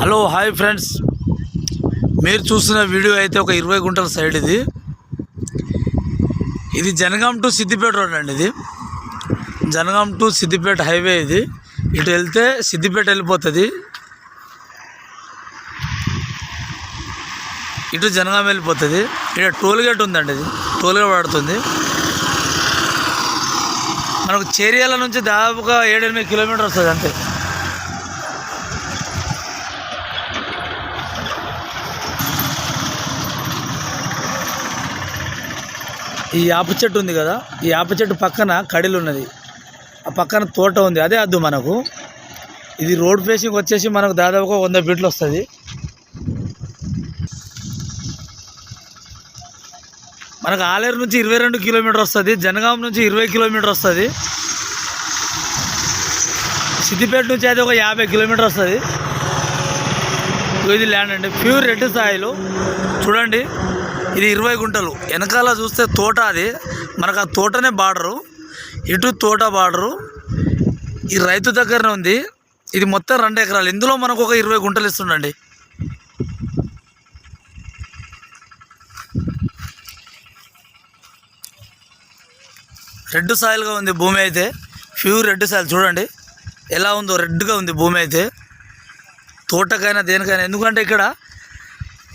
Hello hi friends. మీరు చూసిన video అయితే ఒక ఇరవై గుంటల సైడ్ ఇది. ఇది జనగాం టు సిద్దిపేట రోడ్ అండి ఇది. జనగాం టు సిద్దిపేట హైవే ఇది. ఇటు వెళ్తే సిద్దిపేట వెళ్ళిపోతుంది. ఇటు జనగాం వెళ్ళిపోతుంది. ఇక్కడ టోల్ గేట్ ఉందండి ఇది. టోల్ గేట్ పడుతుంది మనకు చేరియాల నుంచి దాదాపుగా ఏడెనిమిది కిలోమీటర్ వస్తుంది అంతే. ఈ యాప చెట్టు ఉంది కదా ఈ యాప చెట్టు పక్కన కడిలు ఉన్నది. ఆ పక్కన తోట ఉంది అదే అద్దు మనకు. ఇది రోడ్ ఫేసింగ్ వచ్చేసి మనకు దాదాపుగా వంద ఫీట్లు వస్తుంది. మనకు ఆలేరు నుంచి ఇరవై రెండు కిలోమీటర్ వస్తుంది జనగాం నుంచి ఇరవై కిలోమీటర్ వస్తుంది. సిద్దిపేట నుంచి అయితే ఒక యాభై కిలోమీటర్ వస్తుంది. ఇది ల్యాండ్ అండి ప్యూర్ రెడ్ సాయిలు. చూడండి. ఇది ఇరవై గుంటలు. వెనకాల చూస్తే తోట అది. మనకు ఆ తోటనే బార్డరు. ఇటు తోట బార్డరు. ఈ రైతు దగ్గరనే ఉంది. ఇది మొత్తం రెండు ఎకరాలు. ఇందులో మనకు ఒక ఇరవై గుంటలు ఇస్తుండండి. రెడ్ సాయిల్గా ఉంది భూమి అయితే. Pure red soil. చూడండి. ఎలా ఉందో రెడ్గా ఉంది భూమి అయితే. తోటకైనా దేనికైనా. ఎందుకంటే ఇక్కడ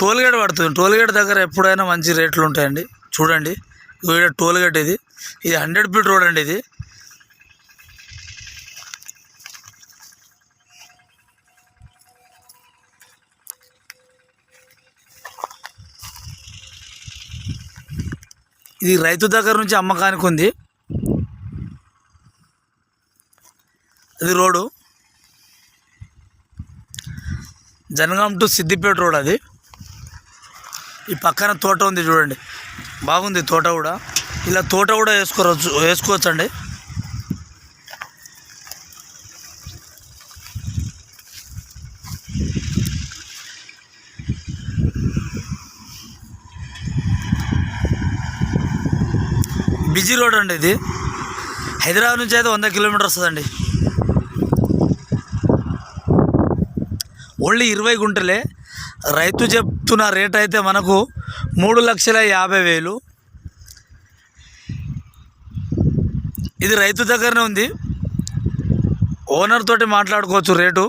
టోల్గేట్ పడుతుంది. టోల్గేట్ దగ్గర ఎప్పుడైనా మంచి రేట్లు ఉంటాయండి. చూడండి. ఇక్కడ టోల్గేట్ ఇది. ఇది హండ్రెడ్ ఫీట్ రోడ్ అండి ఇది. ఇది రైతు దగ్గర నుంచి అమ్మకానికి ఉంది. అది road. Jangaon to Siddipet road అది. ఈ పక్కన తోట ఉంది చూడండి. బాగుంది తోట కూడా. ఇలా తోట కూడా వేసుకోవచ్చు వేసుకోవచ్చు అండి బిజీ రోడ్ అండి ఇది. హైదరాబాద్ నుంచి అయితే వంద కిలోమీటర్ వస్తుందండి. ఓన్లీ ఇరవై గుంటలే. రైతు ఎత్తున రేట్ అయితే మనకు మూడు లక్షల యాభై వేలు. ఇది రైతు దగ్గరనే ఉంది. ఓనర్ తోటి మాట్లాడుకోవచ్చు రేటు.